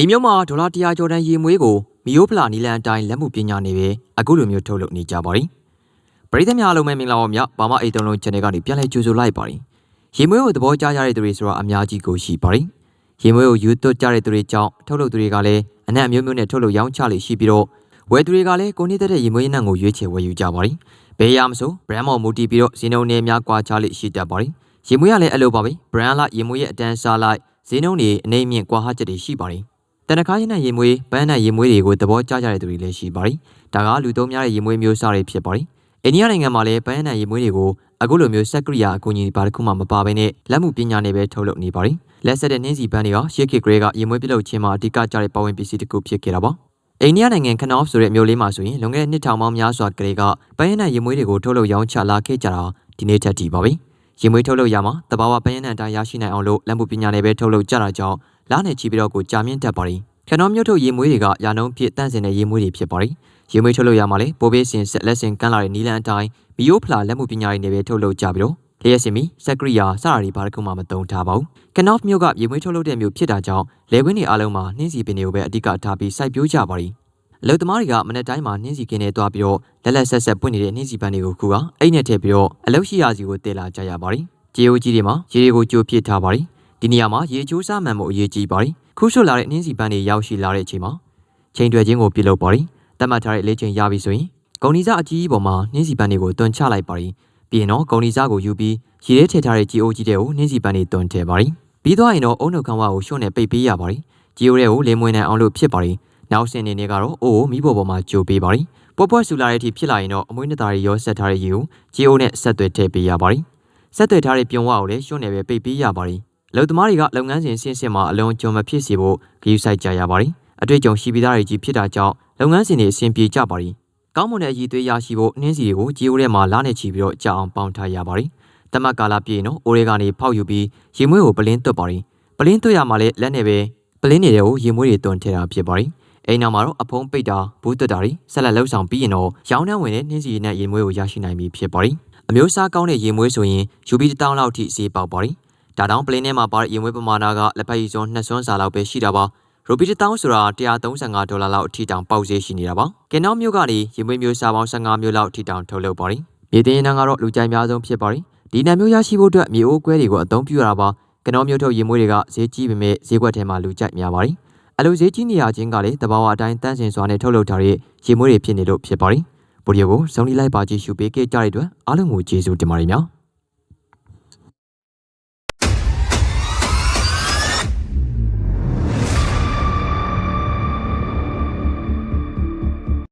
ဒီမျိုးမှာဒေါ်လာ100ကျော်တန်းရေမွေးကိုမီယိုဖလာနီလန်အတိုင်းလက်မှုပညာနေပဲအခုလိုမျိုးထုတ်လုပ်နေကြပါတယ်ပရိသတ်များအားလုံးပဲမင်္ဂလာပါဗျဘာမအိတ်တုံးလုံး channel ကနေပြန်လည်ကြိုဆိုလိုက်ပါတယ်ရေမွေးကိုသဘောကျကြတဲ့သူတွေဆိုတာအများကြီးကိုရှိပါတယ်ရေမွေးကိုယူသွတ်ကြတဲ့သူတွေကြောင့်ထုတ်လုပ်သူတွေကလည်းအနက်အမျိုးမျိုးနဲ့ထုတ်လုပ်ရောင်းချလေးရှိပြီးတော့ဝယ်သူတွေကလည်းကိုနေတဲ့တဲ့ရေမွေးနံကိုရွေးချယ်ဝယ်ယူကြပါတယ်ဘယ်ရမဆို brand မော်မူတည်ပြီးတော့ဈေးနှုန်းတွေများကွာခြားလေးရှိတတ်ပါတယ်ရေမွေးကလည်းအဲ့လိုပါပဲ brand လိုက်ရေမွေးရဲ့အတန်းစားလိုက်ဈေးနှုန်းတွေအနေအမြင့်ကွာဟချက်တွေရှိပါတယ် တနခါရင်းနဲ့ရေမွေးပန်းနဲ့ရေမွေးတွေကိုသဘောကျကြတဲ့သူတွေလည်းရှိပါတယ်ဒါကလူသုံးများတဲ့ရေမွေးမျိုးစားတွေဖြစ်ပါတယ်အိန္ဒိယနိုင်ငံမှာလည်းပန်းနဲ့ရေမွေးတွေကိုအခုလိုမျိုးစက်ကရိယာအကူအညီပါတစ်ခုမှမပါဘဲနဲ့လက်မှုပညာနဲ့ပဲထုတ်လုပ်နေပါတယ်လက်ဆက်တဲ့နှင်းစီပန်းတွေကရှေ့ခေတ်ကလေးကရေမွေးပြုလုပ်ခြင်းမှာအဓိကကျတဲ့ပါဝင်ပစ္စည်းတစ်ခုဖြစ်ခဲ့တာပါအိန္ဒိယနိုင်ငံခနော့ဖ်ဆိုတဲ့မြို့လေးမှာဆိုရင်လွန်ခဲ့တဲ့နှစ်ထောင်ပေါင်းများစွာကလေးကပန်းရည်နဲ့ရေမွေးတွေကိုထုတ်လုပ်ရောင်းချလာခဲ့ကြတာဒီနေ့ထက်ထိပါပဲရေမွေးထုတ်လုပ်ရမှာတဘာဝပန်းရည်နဲ့အတိုင်းရရှိနိုင်အောင်လို့လက်မှုပညာနဲ့ပဲထုတ်လုပ်ကြတာကြောင့်လာနဲ့ချီပြီးတော့ကိုကြာမြင့်တတ်ပါတယ် ခနော့မြို့ထုတ်ရေမွေးတွေကရာနှုန်းဖြစ်တန့်စင်တဲ့ရေမွေးတွေဖြစ်ပါတယ်ရေမွေးထုတ်လုပ်ရမှာလေပိုးပေးစင်ဆက်လက်စင်ကန်းလာတဲ့နီလန်အတိုင်းမီယိုဖလာလက်မှုပညာတွေနဲ့ပဲထုတ်လုပ်ကြပြီးတော့လျှက်စင်မီစက်ကရိယာစတာတွေဘာတစ်ခုမှမသုံးထားပါဘူး။ကနော့ဖ်မြို့ကရေမွေးထုတ်လုပ်တဲ့မြို့ဖြစ်တာကြောင့်လေကွင်းတွေအားလုံးမှာနှင်းစီပင်တွေကိုပဲအဓိကထားပြီးစိုက်ပျိုးကြပါရီ။အလုသမားတွေကမနေ့တိုင်းမှာနှင်းစီကင်းနေသွားပြီးတော့လက်လက်ဆက်ဆက်ပွင့်နေတဲ့နှင်းစီပန်းတွေကိုခုကအိတ်နဲ့ထည့်ပြီးတော့အလုရှိရာစီကိုတည်လာကြရပါရီ။ကြေအိုကြီးတွေမှာရေတွေကိုကြိုပြစ်ထားပါရီ။ ဒီနေရာမှာရေချိုးစားမှန်မှုအရေးကြီးပါရီ။ခုဆွလာတဲ့နှင်းစီပန်းတွေရောက်ရှိလာတဲ့အချိန်မှာချိန်တွယ်ခြင်းကိုပြုလုပ်ပါရီ။တတ်မှတ်ထားတဲ့အလေးချိန်ရပြီဆိုရင်ဂုံနီစားအကြီးကြီးပေါ်မှာနှင်းစီပန်းတွေကိုတွန်းချလိုက်ပါရီ။ပြီးရင်တော့ဂုံနီစားကိုယူပြီးရေထဲထည့်ထားတဲ့ကြီးအိုးကြီးတွေကိုနှင်းစီပန်းတွေတွန်းထည့်ပါရီ။ပြီးသွားရင်တော့အုံနှုတ်ခမ်းဝါကိုရှုံ့နဲ့ပိတ်ပေးရပါရီ။ကြီးအိုးတွေကိုလေမွေးနိုင်အောင်လို့ဖြစ်ပါရီ။နောက်ဆင်နေနေကတော့အိုးကိုမိဖို့ပေါ်မှာကြိုပေးပါရီ။ပွက်ပွက်ဆူလာတဲ့အထိဖြစ်လာရင်တော့အမွှေးနှစ်သားတွေရောဆက်ထားတဲ့ရေကိုကြီးအိုးနဲ့ဆက်သွယ်ထည့်ပေးရပါရီ။ဆက်သွယ်ထားတဲ့ပြုံဝါကိုလည်းရှုံ့နဲ့ပဲပိတ်ပေးရပါ ရီ။လုံသမားတွေကလုပ်ငန်းစဉ်ဆင်းဆင်းမှာအလုံးကြုံမဖြစ်စေဖို့ဂရုစိုက်ကြရပါရီ။အတွေ့အကြုံရှိပြီးသားတွေကြီးဖြစ်တာကြောင့်လုပ်ငန်းစဉ်တွေအဆင်ပြေကြပါရီ။ကောင်းမွန်တဲ့အရည်သွေးရရှိဖို့နှင်းစီတွေကိုကြီးအိုးထဲမှာလာနေချီပြီးတော့ကြာအောင်ပေါင်းထားရပါရီ။တမတ်ကာလာပြည့်နော်အိုရဲကနေဖောက်ယူပြီးရေမွေးကိုပလင်းသွတ်ပါရီ။ပလင်းသွတ်ရမှာလည်းလက်နဲ့ပဲပလင်းတွေကိုရေမွေးတွေတွန်းထည့်တာဖြစ်ပါရီ။အိမ်နောက်မှာတော့အဖုံးပိတ်တာဘူးသွတ်တာတွေဆက်လက်လှုပ်ဆောင်ပြီးရင်တော့ရောင်းနှန်းဝင်တဲ့နှင်းစီနဲ့ရေမွေးကိုရရှိနိုင်ပြီဖြစ်ပါရီ။အမျိုးအစားကောင်းတဲ့ရေမွေးဆိုရင်ယူပြီးတစ်တောင်းလောက်ထိဈေးပေါက်ပါရီ။ ဒါတောင်ပလင်းထဲမှာပါတဲ့ရေမွေးပမာဏကလက်ဖက်ရည်စွန်းနှစ်စွန်းစာလောက်ပဲရှိတာပါ။ရိုဘီတစ်တောင်းဆိုတာ135ဒေါ်လာလောက်အထိတောင်ပေါက်ဈေးရှိနေတာပါ။ကင်နောက်မြို့ကနေရေမွေးမျိုးစားပေါင်း15မျိုးလောက်အထိတောင်ထုတ်လုပ်ပါရီ။မြေတင်းရန်ကတော့လူကြိုက်များဆုံးဖြစ်ပါရီ။ဒီနံမျိုးရရှိဖို့အတွက်မြေအိုးကွဲတွေကိုအသုံးပြုရတာပါ။ကင်နောက်မြို့ထုတ်ရေမွေးတွေကဈေးကြီးပေမဲ့ဈေးကွက်ထဲမှာလူကြိုက်များပါရီ။အလိုဈေးကြီးနေရခြင်းကလည်းတဘာဝအတိုင်းတန်းစင်စွာနဲ့ထုတ်လုပ်ထားတဲ့ရေမွေးတွေဖြစ်နေလို့ဖြစ်ပါရီ။ဗီဒီယိုကိုစုံလီလိုက်ပါကြည့်ရှုပေးခဲ့ကြတဲ့အတွက်အားလုံးကိုကျေးဇူးတင်ပါတယ်များ။